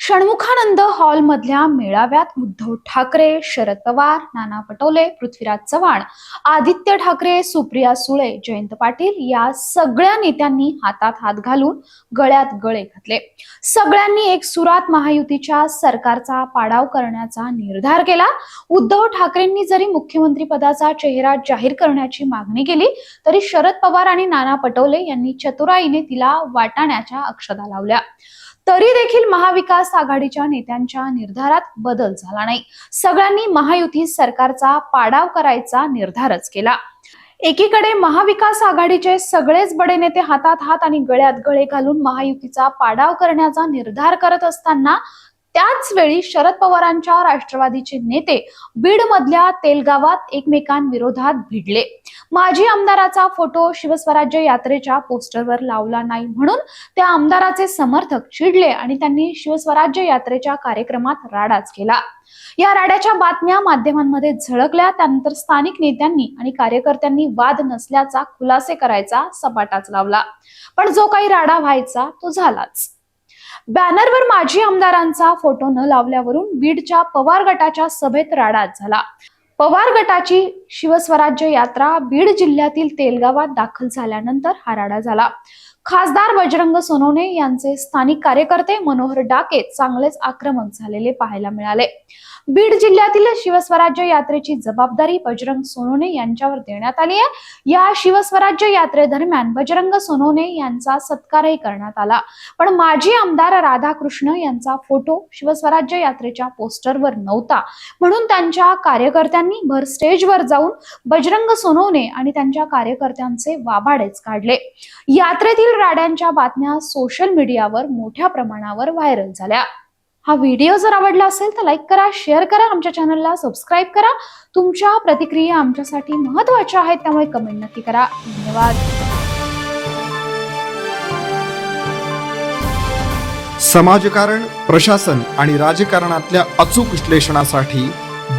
षण्मुखानंद हॉलमधल्या मेळाव्यात उद्धव ठाकरे शरद पवार नाना पटोले पृथ्वीराज चव्हाण आदित्य ठाकरे सुप्रिया सुळे जयंत पाटील या सगळ्या नेत्यांनी हातात हात घालून गळ्यात गळे घातले. सगळ्यांनी एक सुरात महायुतीच्या सरकारचा पाडाव करण्याचा निर्धार केला. उद्धव ठाकरेंनी जरी मुख्यमंत्री पदाचा चेहरा जाहीर करण्याची मागणी केली तरी शरद पवार आणि नाना पटोले यांनी चतुराईने तिला वाटाण्याच्या अक्षदा लावल्या. तरी देखील महाविकास आघाडीच्या नेत्यांच्या निर्धारात बदल झाला नाही. सगळ्यांनी महायुती सरकारचा पाडाव करायचा निर्धारच केला. एकीकडे महाविकास आघाडीचे सगळेच बडे नेते हातात हात आणि गळ्यात गळे घालून महायुतीचा पाडाव करण्याचा निर्धार करत असताना त्याच वेळी शरद पवारांच्या राष्ट्रवादीचे नेते बीड मधल्या तेलगावात एकमेकांविरोधात भिडले. माजी आमदाराचा फोटो शिवस्वराज्य यात्रेच्या पोस्टरवर लावला नाही म्हणून त्या आमदाराचे समर्थक चिडले आणि त्यांनी शिवस्वराज्य यात्रेच्या कार्यक्रमात राडाच केला. या राड्याच्या बातम्या माध्यमांमध्ये झळकल्या त्यानंतर स्थानिक नेत्यांनी आणि कार्यकर्त्यांनी वाद नसल्याचा खुलासे करायचा सपाटाच लावला. पण जो काही राडा व्हायचा तो झालाच. बॅनरवर माजी आमदारांचा फोटो न लावल्यावरून बीडच्या पवार गटाच्या सभेत राडाच झाला. पवार गटाची शिवस्वराज्य यात्रा बीड जिल्ह्यातील तेलगावात दाखल झाल्यानंतर हा राडा झाला. खासदार बजरंग सोनवणे यांचे स्थानिक कार्यकर्ते मनोहर डाके चांगलेच आक्रमक झालेले पाहायला मिळाले. बीड जिल्ह्यातील शिवस्वराज्य यात्रेची जबाबदारी बजरंग सोनवणे यांच्यावर देण्यात आली आहे. या शिवस्वराज्य यात्रेदरम्यान बजरंग सोनवणे यांचा सत्कारही करण्यात आला. पण माजी आमदार राधाकृष्ण यांचा फोटो शिवस्वराज्य यात्रेच्या पोस्टरवर नव्हता. म्हणून त्यांच्या कार्यकर्त्यांनी भर स्टेजवर जाऊन बजरंग सोनवणे आणि त्यांच्या कार्यकर्त्यांचे वाभाडेच काढले. यात्रेतील राड्यांच्या बातम्या सोशल मीडियावर मोठ्या प्रमाणावर व्हायरल झाल्या. हा व्हिडिओ जर आवडला असेल तर लाईक करा शेअर करा आमच्या चॅनलला सबस्क्राईब करा. तुमच्या प्रतिक्रिया आमच्यासाठी महत्त्वाच्या आहेत त्यामुळे कमेंट नक्की करा. धन्यवाद. समाजकारण प्रशासन आणि राजकारणातल्या अचूक विश्लेषणासाठी